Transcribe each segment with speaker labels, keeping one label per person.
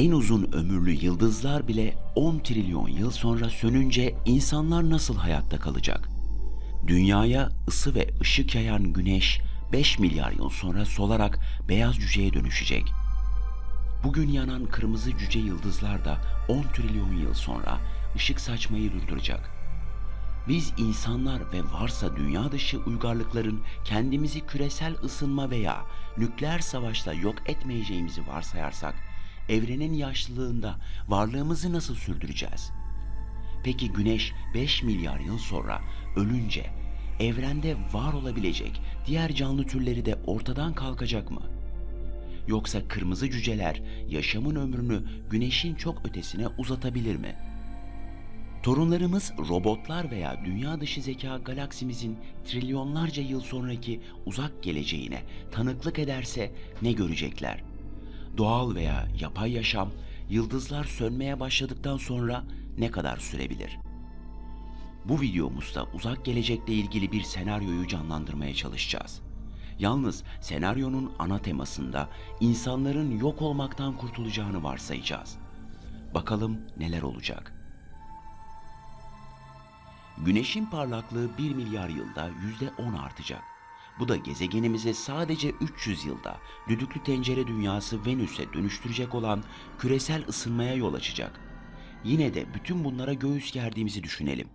Speaker 1: En uzun ömürlü yıldızlar bile 10 trilyon yıl sonra sönünce insanlar nasıl hayatta kalacak? Dünyaya ısı ve ışık yayan güneş 5 milyar yıl sonra solarak beyaz cüceye dönüşecek. Bugün yanan kırmızı cüce yıldızlar da 10 trilyon yıl sonra ışık saçmayı durduracak. Biz insanlar ve varsa dünya dışı uygarlıkların kendimizi küresel ısınma veya nükleer savaşla yok etmeyeceğimizi varsayarsak, evrenin yaşlılığında varlığımızı nasıl sürdüreceğiz? Peki Güneş 5 milyar yıl sonra ölünce evrende var olabilecek diğer canlı türleri de ortadan kalkacak mı? Yoksa kırmızı cüceler yaşamın ömrünü Güneş'in çok ötesine uzatabilir mi? Torunlarımız robotlar veya dünya dışı zeka galaksimizin trilyonlarca yıl sonraki uzak geleceğine tanıklık ederse ne görecekler? Doğal veya yapay yaşam yıldızlar sönmeye başladıktan sonra ne kadar sürebilir? Bu videomuzda uzak gelecekle ilgili bir senaryoyu canlandırmaya çalışacağız. Yalnız senaryonun ana temasında insanların yok olmaktan kurtulacağını varsayacağız. Bakalım neler olacak? Güneşin parlaklığı 1 milyar yılda %10 artacak. Bu da gezegenimizi sadece 300 yılda düdüklü tencere dünyası Venüs'e dönüştürecek olan küresel ısınmaya yol açacak. Yine de bütün bunlara göğüs gerdiğimizi düşünelim.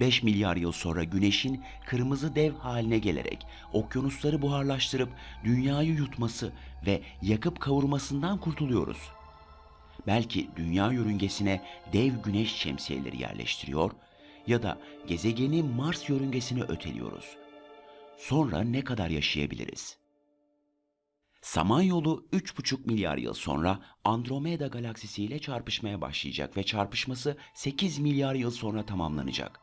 Speaker 1: 5 milyar yıl sonra güneşin kırmızı dev haline gelerek okyanusları buharlaştırıp dünyayı yutması ve yakıp kavurmasından kurtuluyoruz. Belki dünya yörüngesine dev güneş şemsiyeleri yerleştiriyor ya da gezegeni Mars yörüngesine öteliyoruz. Sonra ne kadar yaşayabiliriz? Samanyolu 3,5 milyar yıl sonra Andromeda galaksisi ile çarpışmaya başlayacak ve çarpışması 8 milyar yıl sonra tamamlanacak.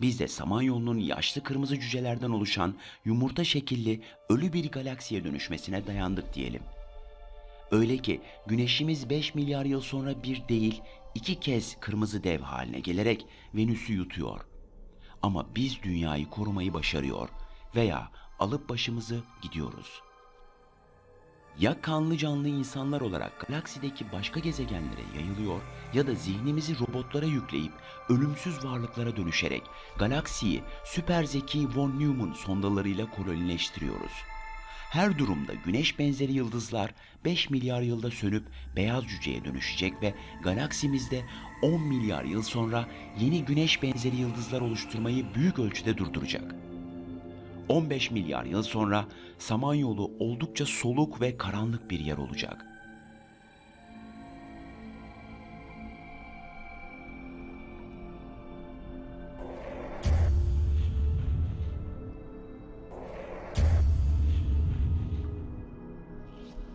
Speaker 1: Biz de Samanyolu'nun yaşlı kırmızı cücelerden oluşan yumurta şekilli ölü bir galaksiye dönüşmesine dayandık diyelim. Öyle ki güneşimiz 5 milyar yıl sonra bir değil iki kez kırmızı dev haline gelerek Venüs'ü yutuyor. Ama biz dünyayı korumayı başarıyor veya alıp başımızı gidiyoruz. Ya kanlı canlı insanlar olarak galaksideki başka gezegenlere yayılıyor ya da zihnimizi robotlara yükleyip ölümsüz varlıklara dönüşerek galaksiyi süper zeki von Neumann sondalarıyla kolonileştiriyoruz. Her durumda güneş benzeri yıldızlar 5 milyar yılda sönüp beyaz cüceye dönüşecek ve galaksimizde 10 milyar yıl sonra yeni güneş benzeri yıldızlar oluşturmayı büyük ölçüde durduracak. 15 milyar yıl sonra Samanyolu oldukça soluk ve karanlık bir yer olacak.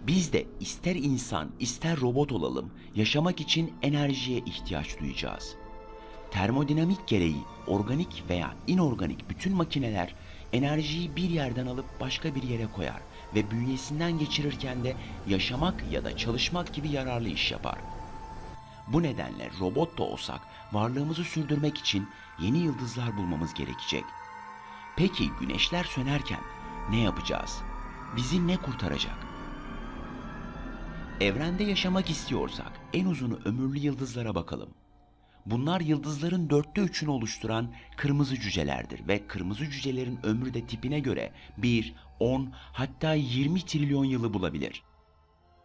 Speaker 1: Biz de ister insan ister robot olalım yaşamak için enerjiye ihtiyaç duyacağız. Termodinamik gereği organik veya inorganik bütün makineler enerjiyi bir yerden alıp başka bir yere koyar ve bünyesinden geçirirken de yaşamak ya da çalışmak gibi yararlı iş yapar. Bu nedenle robot da olsak varlığımızı sürdürmek için yeni yıldızlar bulmamız gerekecek. Peki güneşler sönerken ne yapacağız? Bizi ne kurtaracak? Evrende yaşamak istiyorsak en uzun ömürlü yıldızlara bakalım. Bunlar yıldızların dörtte üçünü oluşturan kırmızı cücelerdir ve kırmızı cücelerin ömrü de tipine göre 1, 10 hatta 20 trilyon yılı bulabilir.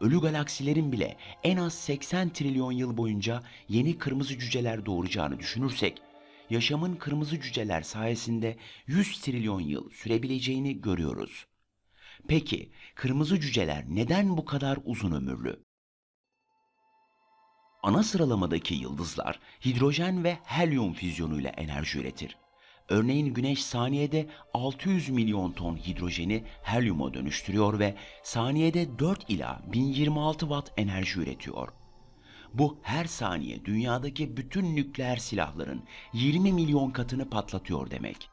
Speaker 1: Ölü galaksilerin bile en az 80 trilyon yıl boyunca yeni kırmızı cüceler doğuracağını düşünürsek, yaşamın kırmızı cüceler sayesinde 100 trilyon yıl sürebileceğini görüyoruz. Peki kırmızı cüceler neden bu kadar uzun ömürlü? Ana sıralamadaki yıldızlar hidrojen ve helyum füzyonuyla enerji üretir. Örneğin Güneş saniyede 600 milyon ton hidrojeni helyuma dönüştürüyor ve saniyede 4 ila 1026 watt enerji üretiyor. Bu her saniye dünyadaki bütün nükleer silahların 20 milyon katını patlatıyor demek.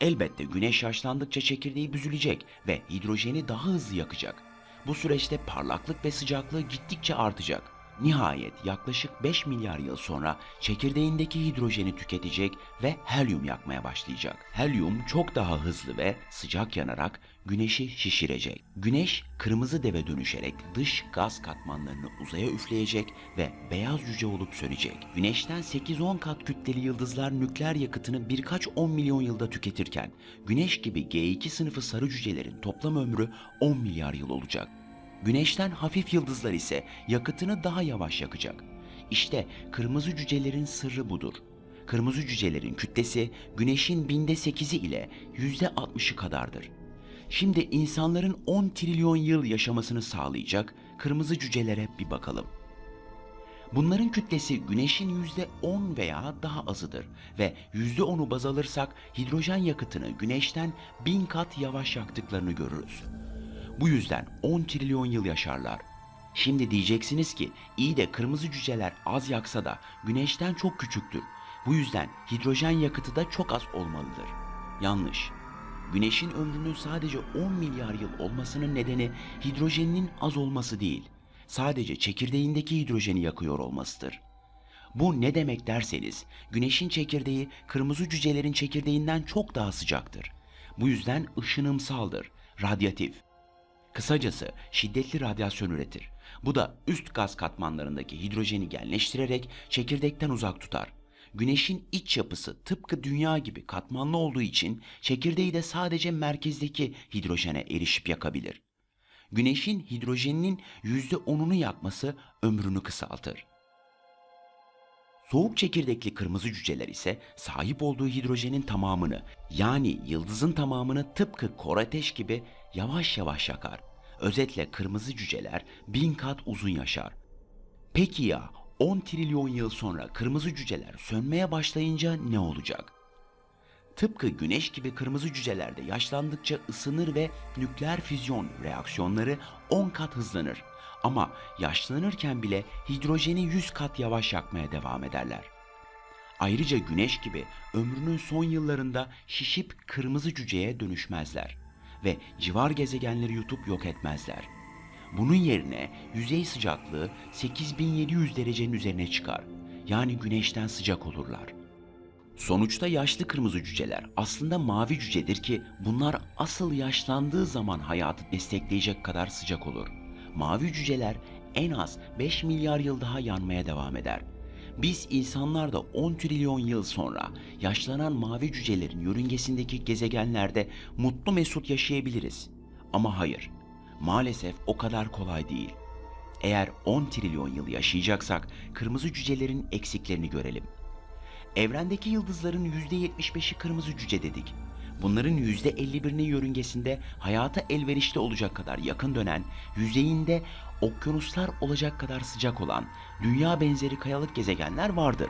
Speaker 1: Elbette güneş yaşlandıkça çekirdeği büzülecek ve hidrojeni daha hızlı yakacak. Bu süreçte parlaklık ve sıcaklığı gittikçe artacak. Nihayet yaklaşık 5 milyar yıl sonra çekirdeğindeki hidrojeni tüketecek ve helyum yakmaya başlayacak. Helyum çok daha hızlı ve sıcak yanarak güneşi şişirecek. Güneş kırmızı deve dönüşerek dış gaz katmanlarını uzaya üfleyecek ve beyaz cüce olup sönecek. Güneşten 8-10 kat kütleli yıldızlar nükleer yakıtını birkaç 10 milyon yılda tüketirken Güneş gibi G2 sınıfı sarı cücelerin toplam ömrü 10 milyar yıl olacak. Güneşten hafif yıldızlar ise yakıtını daha yavaş yakacak. İşte kırmızı cücelerin sırrı budur. Kırmızı cücelerin kütlesi güneşin binde sekizi ile yüzde altmışı kadardır. Şimdi insanların 10 trilyon yıl yaşamasını sağlayacak kırmızı cücelere bir bakalım. Bunların kütlesi güneşin yüzde 10 veya daha azıdır ve yüzde 10'u baz alırsak hidrojen yakıtını güneşten bin kat yavaş yaktıklarını görürüz. Bu yüzden 10 trilyon yıl yaşarlar. Şimdi diyeceksiniz ki iyi de kırmızı cüceler az yaksa da güneşten çok küçüktür. Bu yüzden hidrojen yakıtı da çok az olmalıdır. Yanlış. Güneşin ömrünün sadece 10 milyar yıl olmasının nedeni hidrojeninin az olması değil. Sadece çekirdeğindeki hidrojeni yakıyor olmasıdır. Bu ne demek derseniz, güneşin çekirdeği kırmızı cücelerin çekirdeğinden çok daha sıcaktır. Bu yüzden ışınımsaldır, radyatif. Kısacası şiddetli radyasyon üretir. Bu da üst gaz katmanlarındaki hidrojeni genleştirerek çekirdekten uzak tutar. Güneşin iç yapısı tıpkı dünya gibi katmanlı olduğu için çekirdeği de sadece merkezdeki hidrojene erişip yakabilir. Güneşin hidrojeninin %10'unu yakması ömrünü kısaltır. Soğuk çekirdekli kırmızı cüceler ise sahip olduğu hidrojenin tamamını yani yıldızın tamamını tıpkı kor ateş gibi yavaş yavaş yakar. Özetle kırmızı cüceler bin kat uzun yaşar. Peki ya 10 trilyon yıl sonra kırmızı cüceler sönmeye başlayınca ne olacak? Tıpkı güneş gibi kırmızı cücelerde yaşlandıkça ısınır ve nükleer füzyon reaksiyonları 10 kat hızlanır. Ama yaşlanırken bile hidrojeni 100 kat yavaş yakmaya devam ederler. Ayrıca güneş gibi ömrünün son yıllarında şişip kırmızı cüceye dönüşmezler ve civar gezegenleri yutup yok etmezler. Bunun yerine yüzey sıcaklığı 8700 derecenin üzerine çıkar. Yani güneşten sıcak olurlar. Sonuçta yaşlı kırmızı cüceler aslında mavi cücedir ki bunlar asıl yaşlandığı zaman hayatı destekleyecek kadar sıcak olur. Mavi cüceler en az 5 milyar yıl daha yanmaya devam eder. Biz insanlar da 10 trilyon yıl sonra yaşlanan mavi cücelerin yörüngesindeki gezegenlerde mutlu mesut yaşayabiliriz. Ama hayır, maalesef o kadar kolay değil. Eğer 10 trilyon yıl yaşayacaksak kırmızı cücelerin eksiklerini görelim. Evrendeki yıldızların %75'i kırmızı cüce dedik. Bunların %51'inin yörüngesinde hayata elverişli olacak kadar yakın dönen, yüzeyinde okyanuslar olacak kadar sıcak olan dünya benzeri kayalık gezegenler vardır.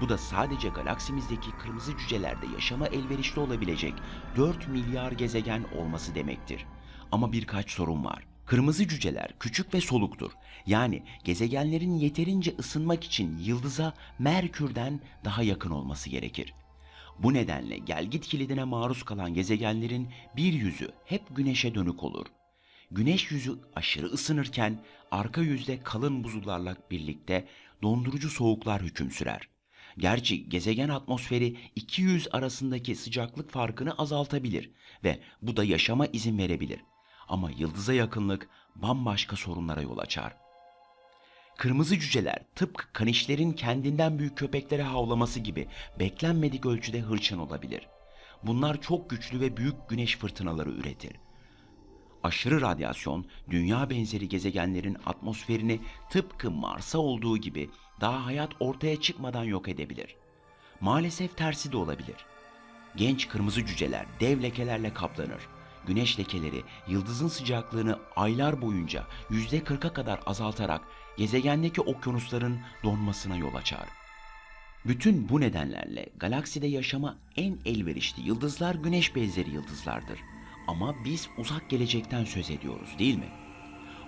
Speaker 1: Bu da sadece galaksimizdeki kırmızı cücelerde yaşama elverişli olabilecek 4 milyar gezegen olması demektir. Ama birkaç sorun var. Kırmızı cüceler küçük ve soluktur. Yani gezegenlerin yeterince ısınmak için yıldıza Merkür'den daha yakın olması gerekir. Bu nedenle gelgit kilidine maruz kalan gezegenlerin bir yüzü hep güneşe dönük olur. Güneş yüzü aşırı ısınırken arka yüzde kalın buzullarla birlikte dondurucu soğuklar hüküm sürer. Gerçi gezegen atmosferi iki yüz arasındaki sıcaklık farkını azaltabilir ve bu da yaşama izin verebilir. Ama yıldıza yakınlık bambaşka sorunlara yol açar. Kırmızı cüceler tıpkı kanişlerin kendinden büyük köpeklere havlaması gibi beklenmedik ölçüde hırçın olabilir. Bunlar çok güçlü ve büyük güneş fırtınaları üretir. Aşırı radyasyon dünya benzeri gezegenlerin atmosferini tıpkı Mars'a olduğu gibi daha hayat ortaya çıkmadan yok edebilir. Maalesef tersi de olabilir. Genç kırmızı cüceler dev lekelerle kaplanır. Güneş lekeleri yıldızın sıcaklığını aylar boyunca %40'a kadar azaltarak gezegendeki okyanusların donmasına yol açar. Bütün bu nedenlerle galakside yaşama en elverişli yıldızlar güneş benzeri yıldızlardır. Ama biz uzak gelecekten söz ediyoruz değil mi?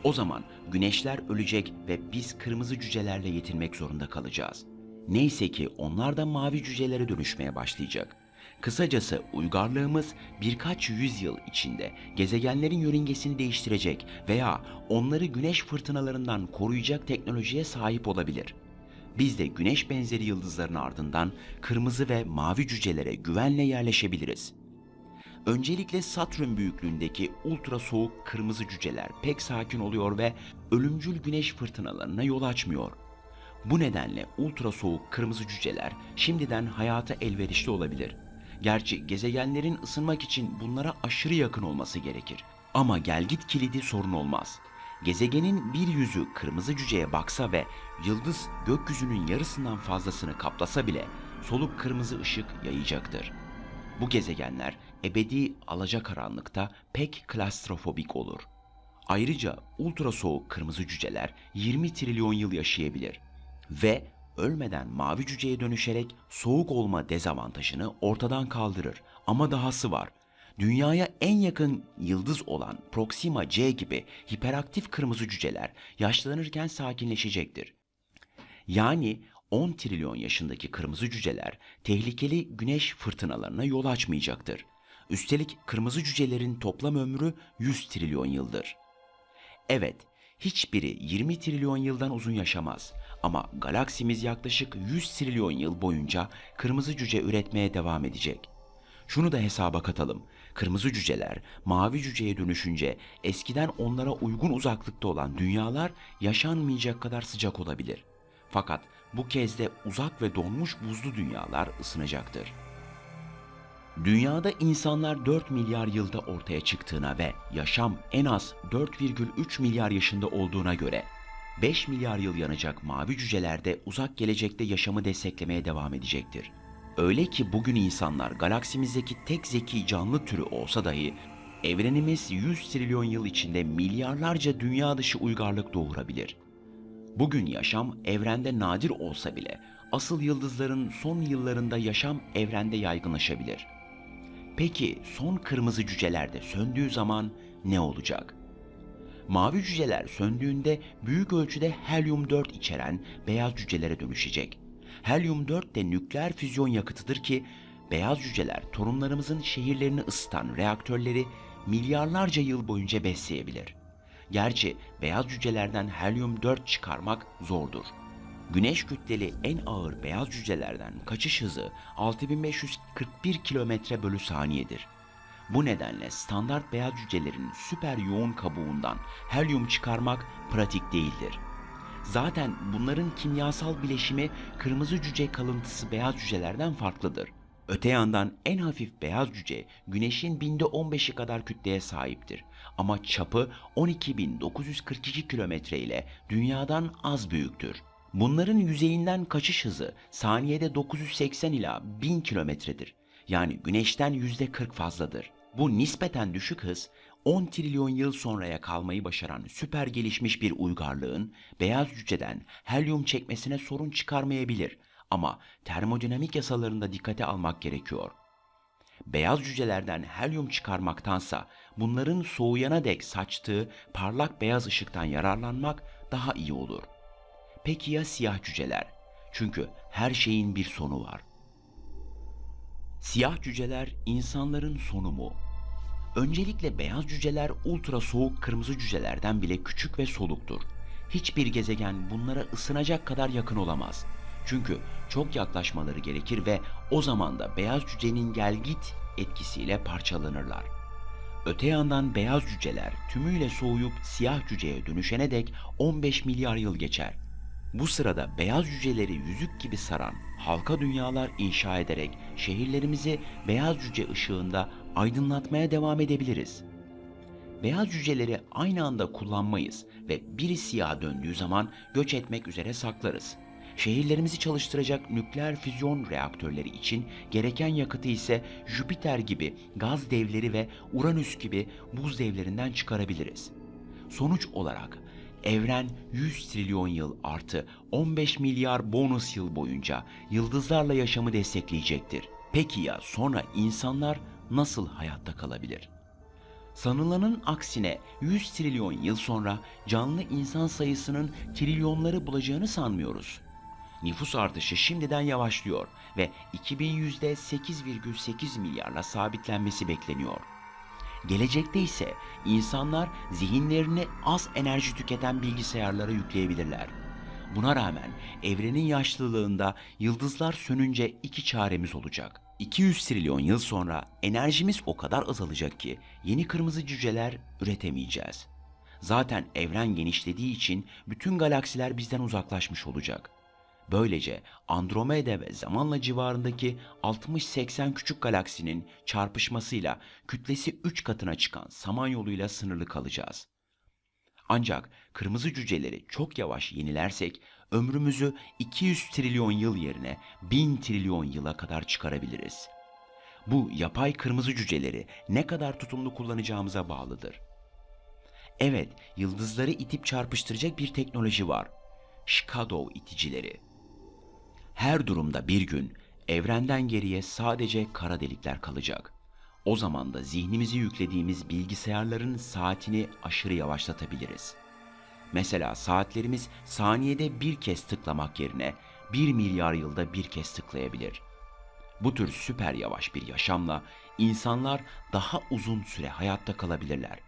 Speaker 1: O zaman güneşler ölecek ve biz kırmızı cücelerle yetinmek zorunda kalacağız. Neyse ki onlar da mavi cücelere dönüşmeye başlayacak. Kısacası uygarlığımız birkaç yüzyıl içinde gezegenlerin yörüngesini değiştirecek veya onları güneş fırtınalarından koruyacak teknolojiye sahip olabilir. Biz de güneş benzeri yıldızların ardından kırmızı ve mavi cücelere güvenle yerleşebiliriz. Öncelikle Satürn büyüklüğündeki ultra soğuk kırmızı cüceler pek sakin oluyor ve ölümcül güneş fırtınalarına yol açmıyor. Bu nedenle ultra soğuk kırmızı cüceler şimdiden hayata elverişli olabilir. Gerçi gezegenlerin ısınmak için bunlara aşırı yakın olması gerekir. Ama gelgit kilidi sorun olmaz. Gezegenin bir yüzü kırmızı cüceye baksa ve yıldız gökyüzünün yarısından fazlasını kaplasa bile soluk kırmızı ışık yayacaktır. Bu gezegenler ebedi alacakaranlıkta pek klastrofobik olur. Ayrıca ultra soğuk kırmızı cüceler 20 trilyon yıl yaşayabilir ve ölmeden mavi cüceye dönüşerek soğuk olma dezavantajını ortadan kaldırır. Ama dahası var. Dünyaya en yakın yıldız olan Proxima C gibi hiperaktif kırmızı cüceler yaşlanırken sakinleşecektir. Yani 10 trilyon yaşındaki kırmızı cüceler tehlikeli güneş fırtınalarına yol açmayacaktır. Üstelik kırmızı cücelerin toplam ömrü 100 trilyon yıldır. Evet, hiçbiri 20 trilyon yıldan uzun yaşamaz ama galaksimiz yaklaşık 100 trilyon yıl boyunca kırmızı cüce üretmeye devam edecek. Şunu da hesaba katalım. Kırmızı cüceler mavi cüceye dönüşünce eskiden onlara uygun uzaklıkta olan dünyalar yaşanmayacak kadar sıcak olabilir. Fakat bu kez de uzak ve donmuş buzlu dünyalar ısınacaktır. Dünyada insanlar 4 milyar yılda ortaya çıktığına ve yaşam en az 4,3 milyar yaşında olduğuna göre 5 milyar yıl yanacak mavi cüceler de uzak gelecekte yaşamı desteklemeye devam edecektir. Öyle ki bugün insanlar galaksimizdeki tek zeki canlı türü olsa dahi evrenimiz 100 trilyon yıl içinde milyarlarca dünya dışı uygarlık doğurabilir. Bugün yaşam evrende nadir olsa bile asıl yıldızların son yıllarında yaşam evrende yaygınlaşabilir. Peki son kırmızı cüceler de söndüğü zaman ne olacak? Mavi cüceler söndüğünde büyük ölçüde helyum 4 içeren beyaz cücelere dönüşecek. Helyum 4 de nükleer füzyon yakıtıdır ki beyaz cüceler torunlarımızın şehirlerini ısıtan reaktörleri milyarlarca yıl boyunca besleyebilir. Gerçi beyaz cücelerden helyum 4 çıkarmak zordur. Güneş kütleli en ağır beyaz cücelerden kaçış hızı 6541 kilometre bölü saniyedir. Bu nedenle standart beyaz cücelerin süper yoğun kabuğundan helyum çıkarmak pratik değildir. Zaten bunların kimyasal bileşimi kırmızı cüce kalıntısı beyaz cücelerden farklıdır. Öte yandan en hafif beyaz cüce güneşin binde 15'i kadar kütleye sahiptir. Ama çapı 12.942 kilometre ile dünyadan az büyüktür. Bunların yüzeyinden kaçış hızı saniyede 980 ila 1000 kilometredir. Yani güneşten %40 fazladır. Bu nispeten düşük hız 10 trilyon yıl sonraya kalmayı başaran süper gelişmiş bir uygarlığın beyaz cüceden helyum çekmesine sorun çıkarmayabilir ama termodinamik yasalarında dikkate almak gerekiyor. Beyaz cücelerden helyum çıkarmaktansa bunların soğuyana dek saçtığı parlak beyaz ışıktan yararlanmak daha iyi olur. Peki ya siyah cüceler? Çünkü her şeyin bir sonu var. Siyah cüceler insanların sonu mu? Öncelikle beyaz cüceler ultra soğuk kırmızı cücelerden bile küçük ve soluktur. Hiçbir gezegen bunlara ısınacak kadar yakın olamaz. Çünkü çok yaklaşmaları gerekir ve o zaman da beyaz cücenin gelgit etkisiyle parçalanırlar. Öte yandan beyaz cüceler tümüyle soğuyup siyah cüceye dönüşene dek 15 milyar yıl geçer. Bu sırada beyaz cüceleri yüzük gibi saran halka dünyalar inşa ederek şehirlerimizi beyaz cüce ışığında aydınlatmaya devam edebiliriz. Beyaz cüceleri aynı anda kullanmayız ve biri siyah döndüğü zaman göç etmek üzere saklarız. Şehirlerimizi çalıştıracak nükleer füzyon reaktörleri için gereken yakıtı ise Jüpiter gibi gaz devleri ve Uranüs gibi buz devlerinden çıkarabiliriz. Sonuç olarak evren 100 trilyon yıl artı 15 milyar bonus yıl boyunca yıldızlarla yaşamı destekleyecektir. Peki ya sonra insanlar nasıl hayatta kalabilir? Sanılanın aksine 100 trilyon yıl sonra canlı insan sayısının trilyonları bulacağını sanmıyoruz. Nüfus artışı şimdiden yavaşlıyor ve 2100'de 8,8 milyarla sabitlenmesi bekleniyor. Gelecekte ise insanlar zihinlerini az enerji tüketen bilgisayarlara yükleyebilirler. Buna rağmen evrenin yaşlılığında yıldızlar sönünce iki çaremiz olacak. 200 trilyon yıl sonra enerjimiz o kadar azalacak ki yeni kırmızı cüceler üretemeyeceğiz. Zaten evren genişlediği için bütün galaksiler bizden uzaklaşmış olacak. Böylece Andromeda ve zamanla civarındaki 60-80 küçük galaksinin çarpışmasıyla kütlesi 3 katına çıkan Samanyolu'yla sınırlı kalacağız. Ancak kırmızı cüceleri çok yavaş yenilersek ömrümüzü 200 trilyon yıl yerine 1000 trilyon yıla kadar çıkarabiliriz. Bu yapay kırmızı cüceleri ne kadar tutumlu kullanacağımıza bağlıdır. Evet, yıldızları itip çarpıştıracak bir teknoloji var. Shadow iticileri. Her durumda bir gün evrenden geriye sadece kara delikler kalacak. O zaman da zihnimizi yüklediğimiz bilgisayarların saatini aşırı yavaşlatabiliriz. Mesela saatlerimiz saniyede bir kez tıklamak yerine bir milyar yılda bir kez tıklayabilir. Bu tür süper yavaş bir yaşamla insanlar daha uzun süre hayatta kalabilirler.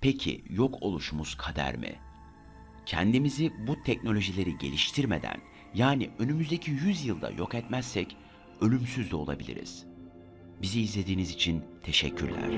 Speaker 1: Peki yok oluşumuz kader mi? Kendimizi bu teknolojileri geliştirmeden yani önümüzdeki 100 yılda yok etmezsek ölümsüz de olabiliriz. Bizi izlediğiniz için teşekkürler.